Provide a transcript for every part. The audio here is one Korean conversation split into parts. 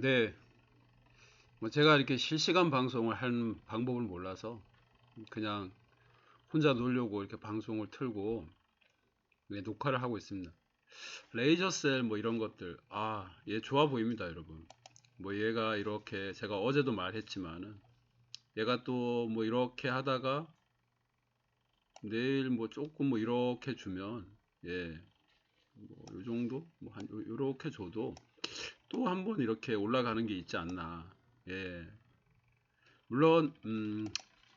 네. 뭐 제가 이렇게 실시간 방송을 하는 방법을 몰라서 그냥 혼자 놀려고 이렇게 방송을 틀고 네, 녹화를 하고 있습니다. 레이저셀 뭐 이런 것들 아, 얘 좋아 보입니다, 여러분. 뭐 얘가 이렇게 제가 어제도 말했지만은 얘가 또 뭐 이렇게 하다가 내일 뭐 조금 뭐 이렇게 주면 예. 뭐 요 정도 뭐 한 요렇게 줘도 또 한 번 이렇게 올라가는 게 있지 않나. 예. 물론 음,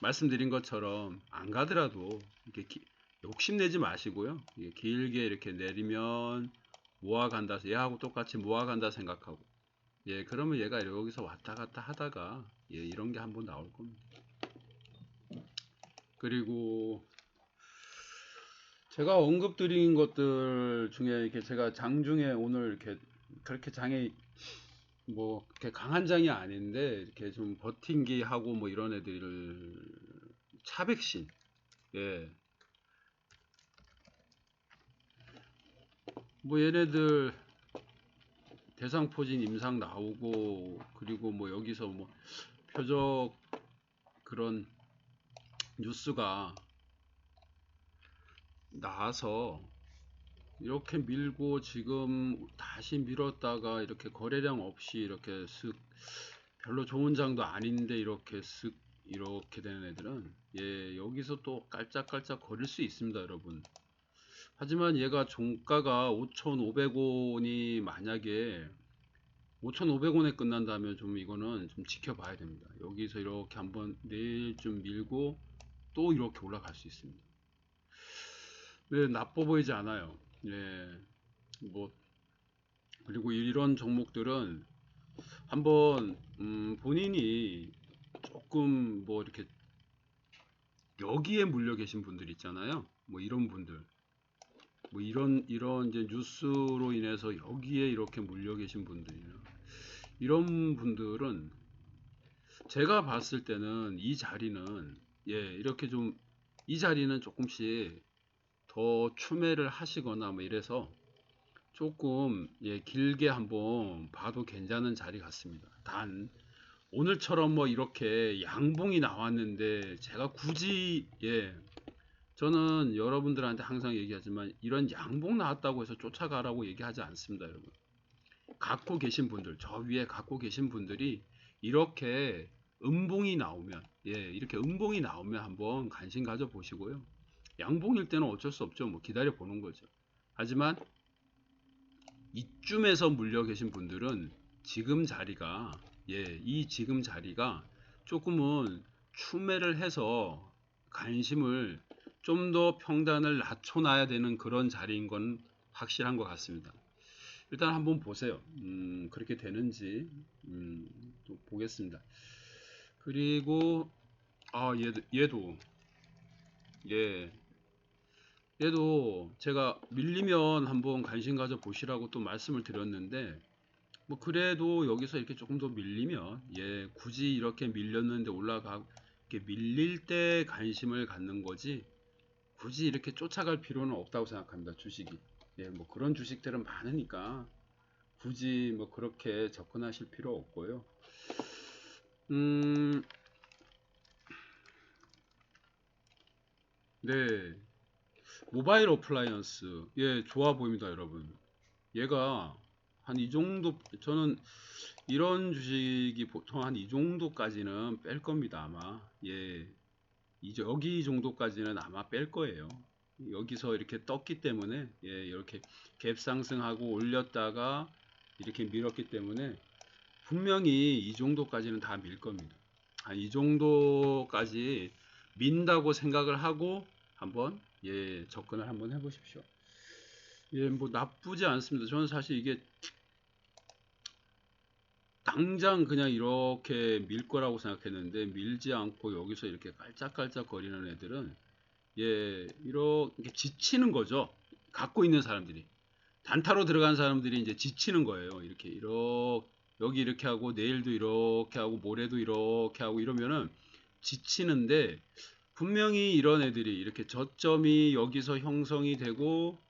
말씀드린 것처럼 안 가더라도 이렇게 기- 욕심내지 마시고요. 이게 길게 이렇게 내리면 모아간다. 얘하고 똑같이 모아간다 생각하고. 예, 그러면 얘가 여기서 왔다 갔다 하다가 예, 이런 게 한번 나올 겁니다. 그리고 제가 언급드린 것들 중에 이렇게 제가 장중에 오늘 이렇게 그렇게 장이 뭐 이렇게 강한 장이 아닌데 이렇게 좀 버틴기 하고 뭐 이런 애들 차백신 예. 뭐 얘네들 대상포진 임상 나오고 그리고 뭐 여기서 뭐 표적 그런 뉴스가 나와서 이렇게 밀고 지금 다시 밀었다가 이렇게 거래량 없이 이렇게 쓱 별로 좋은 장도 아닌데 이렇게 쓱 이렇게 되는 애들은 예 여기서 또 깔짝깔짝 거릴 수 있습니다 여러분. 하지만 얘가 종가가 5,500원이 만약에 5,500원에 끝난다면 좀 이거는 좀 지켜봐야 됩니다. 여기서 이렇게 한번 내일 좀 밀고 또 이렇게 올라갈 수 있습니다. 네, 나빠 보이지 않아요. 예, 뭐 그리고 이런 종목들은 한번 음, 본인이 조금 뭐 이렇게 여기에 물려 계신 분들 있잖아요. 뭐 이런 분들, 뭐 이런 이런 이제 뉴스로 인해서 여기에 이렇게 물려 계신 분들이나 이런 분들은 제가 봤을 때는 이 자리는 예 이렇게 좀 이 자리는 조금씩 더 추매를 하시거나 뭐 이래서 조금 예, 길게 한번 봐도 괜찮은 자리 같습니다. 단 오늘처럼 뭐 이렇게 양봉이 나왔는데 제가 굳이 예 저는 여러분들한테 항상 얘기하지만 이런 양봉 나왔다고 해서 쫓아가라고 얘기하지 않습니다, 여러분. 갖고 계신 분들, 저 위에 갖고 계신 분들이 이렇게 음봉이 나오면 예, 이렇게 음봉이 나오면 한번 관심 가져 보시고요. 양봉일 때는 어쩔 수 없죠. 뭐 기다려 보는 거죠. 하지만 이쯤에서 물려 계신 분들은 지금 자리가 예, 이 지금 자리가 조금은 추매를 해서 관심을 좀 더 평단을 낮춰놔야 되는 그런 자리인 건 확실한 것 같습니다. 일단 한번 보세요. 음, 그렇게 되는지 음, 또 보겠습니다. 그리고 아 얘도, 얘도 예 얘도 제가 밀리면 한번 관심 가져 보시라고 또 말씀을 드렸는데 뭐 그래도 여기서 이렇게 조금 더 밀리면 예 굳이 이렇게 밀렸는데 올라가 이렇게 밀릴 때 관심을 갖는 거지 굳이 이렇게 쫓아갈 필요는 없다고 생각합니다 주식이. 예 뭐 그런 주식들은 많으니까 굳이 뭐 그렇게 접근하실 필요 없고요. 음. 네. 모바일 어플라이언스. 예, 좋아 보입니다, 여러분. 얘가 한 이 정도, 저는 이런 주식이 보통 한 이 정도까지는 뺄 겁니다, 아마. 예. 이제 여기 정도까지는 아마 뺄 거예요. 여기서 이렇게 떴기 때문에, 예, 이렇게 갭 상승하고 올렸다가 이렇게 밀었기 때문에 분명히 이 정도까지는 다 밀 겁니다. 한 이 정도까지 민다고 생각을 하고 한번 예 접근을 한번 해보십시오. 예 뭐 나쁘지 않습니다. 저는 사실 이게 당장 그냥 이렇게 밀 거라고 생각했는데 밀지 않고 여기서 이렇게 깔짝깔짝 거리는 애들은 예 이렇게 지치는 거죠. 갖고 있는 사람들이 단타로 들어간 사람들이 이제 지치는 거예요. 이렇게 이렇게 여기 이렇게 하고 내일도 이렇게 하고 모레도 이렇게 하고 이러면은 지치는데 분명히 이런 애들이 이렇게 저점이 여기서 형성이 되고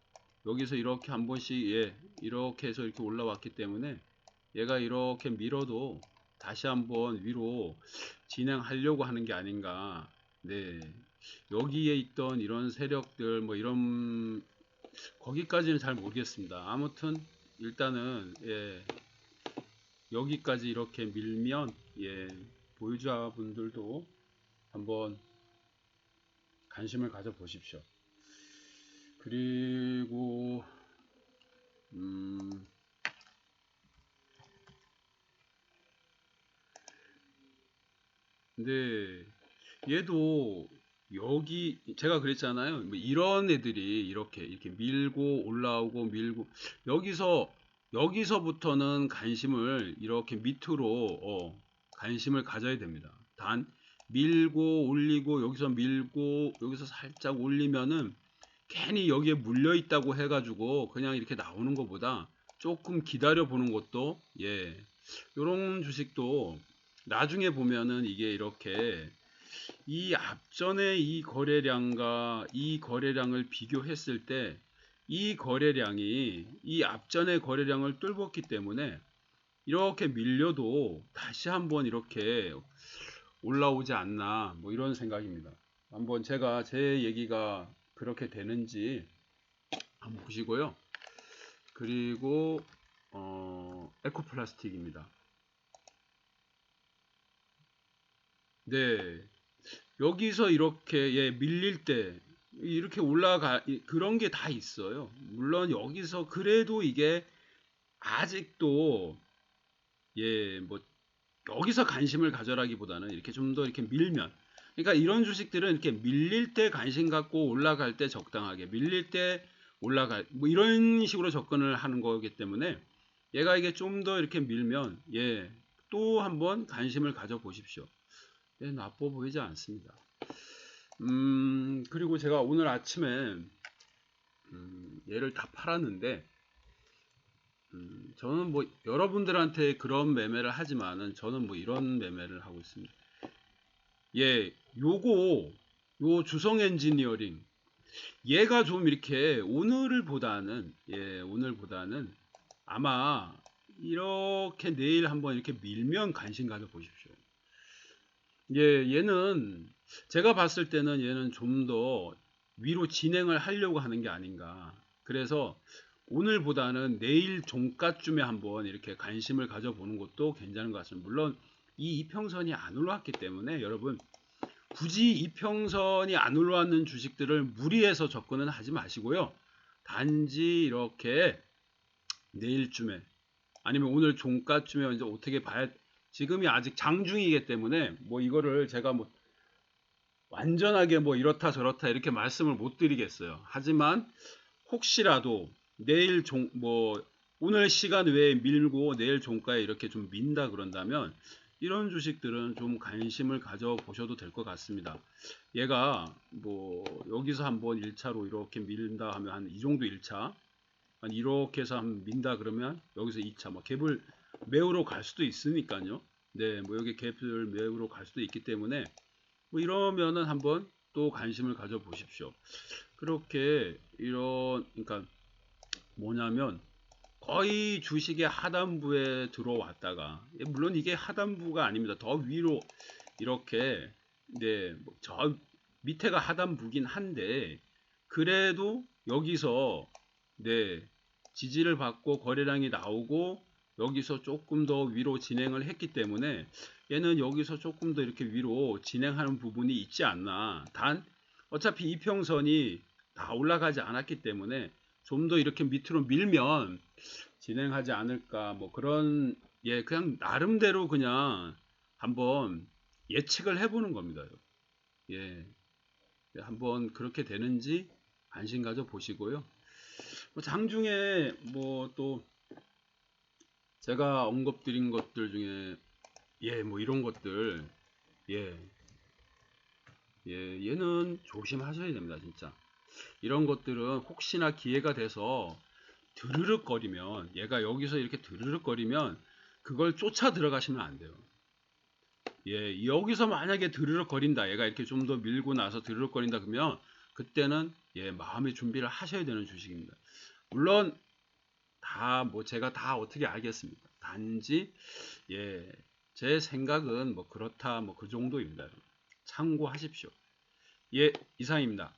여기서 이렇게 한 번씩 예 이렇게 해서 이렇게 올라왔기 때문에 얘가 이렇게 밀어도 다시 한번 위로 진행하려고 하는 게 아닌가. 네. 여기에 있던 이런 세력들 뭐 이런 거기까지는 잘 모르겠습니다. 아무튼 일단은 예. 여기까지 이렇게 밀면 예. 보유자 분들도 한번 관심을 가져 보십시오. 그리고 음 근데 얘도 여기 제가 그랬잖아요. 뭐 이런 애들이 이렇게 이렇게 밀고 올라오고 밀고 여기서 여기서부터는 관심을 이렇게 밑으로 어, 관심을 가져야 됩니다. 단 밀고 올리고 여기서 밀고 여기서 살짝 올리면은 괜히 여기에 물려 있다고 해가지고 그냥 이렇게 나오는 것보다 조금 기다려 보는 것도 예. 이런 주식도 나중에 보면은 이게 이렇게 이 앞전에 이 거래량과 이 거래량을 비교했을 때 이 거래량이 이 앞전의 거래량을 뚫었기 때문에 이렇게 밀려도 다시 한번 이렇게 올라오지 않나 뭐 이런 생각입니다. 한번 제가 제 얘기가 그렇게 되는지 한번 보시고요. 그리고 어, 에코플라스틱입니다. 네. 여기서 이렇게 예, 밀릴 때 이렇게 올라가 이- 그런 게 다 있어요. 물론 여기서 그래도 이게 아직도 예, 뭐 여기서 관심을 가져라기보다는 이렇게 좀 더 이렇게 밀면 그러니까 이런 주식들은 이렇게 밀릴 때 관심 갖고 올라갈 때 적당하게 밀릴 때 올라갈 뭐 이런 식으로 접근을 하는 거기 때문에 얘가 이게 좀 더 이렇게 밀면 예, 또 한번 관심을 가져 보십시오. 예, 나빠 보이지 않습니다. 음, 그리고 제가 오늘 아침에 음, 얘를 다 팔았는데 음, 저는 뭐 여러분들한테 그런 매매를 하지만은 저는 뭐 이런 매매를 하고 있습니다. 예, 요거 요 주성 엔지니어링 얘가 좀 이렇게 오늘보다는 예, 오늘보다는 아마 이렇게 내일 한번 이렇게 밀면 관심 가져 보십시오. 예, 얘는 제가 봤을 때는 얘는 좀 더 위로 진행을 하려고 하는 게 아닌가. 그래서 오늘보다는 내일 종가쯤에 한번 이렇게 관심을 가져보는 것도 괜찮은 것 같습니다. 물론 이 이평선이 안 올라왔기 때문에 여러분 굳이 이평선이 안 올라왔는 주식들을 무리해서 접근은 하지 마시고요. 단지 이렇게 내일쯤에 아니면 오늘 종가쯤에 이제 어떻게 봐야 지금이 아직 장중이기 때문에 뭐 이거를 제가 뭐 완전하게 뭐 이렇다 저렇다 이렇게 말씀을 못 드리겠어요. 하지만 혹시라도 내일 종 뭐 오늘 시간 외에 밀고 내일 종가에 이렇게 좀 민다 그런다면 이런 주식들은 좀 관심을 가져 보셔도 될 것 같습니다. 얘가 뭐 여기서 한번 1차로 이렇게 밀린다 하면 한 이 정도 1차 한 이렇게 해서 한 민다 그러면 여기서 2차 뭐 갭을 매우로 갈 수도 있으니까요. 네, 뭐 여기 갭을 매우로 갈 수도 있기 때문에 뭐 이러면은 한번 또 관심을 가져 보십시오. 그렇게 이런 그러니까 뭐냐면 거의 주식의 하단부에 들어왔다가 예, 물론 이게 하단부가 아닙니다. 더 위로 이렇게 네 저 밑에가 하단부긴 한데 그래도 여기서 네 지지를 받고 거래량이 나오고 여기서 조금 더 위로 진행을 했기 때문에 얘는 여기서 조금 더 이렇게 위로 진행하는 부분이 있지 않나. 단 어차피 이평선이 다 올라가지 않았기 때문에 좀 더 이렇게 밑으로 밀면 진행하지 않을까. 뭐 그런 예 그냥 나름대로 그냥 한번 예측을 해보는 겁니다. 예 한번 그렇게 되는지 관심 가져 보시고요. 뭐 장중에 뭐 또 제가 언급드린 것들 중에 예, 뭐 이런 것들 예, 예, 얘는 조심하셔야 됩니다, 진짜. 이런 것들은 혹시나 기회가 돼서 드르륵거리면 얘가 여기서 이렇게 드르륵거리면 그걸 쫓아 들어가시면 안 돼요. 예, 여기서 만약에 드르륵거린다, 얘가 이렇게 좀 더 밀고 나서 드르륵거린다 그러면 그때는 예, 마음의 준비를 하셔야 되는 주식입니다. 물론 다 뭐 제가 다 어떻게 알겠습니다. 단지 예, 제 생각은 뭐 그렇다 뭐 그 정도입니다. 참고하십시오. 예, 이상입니다.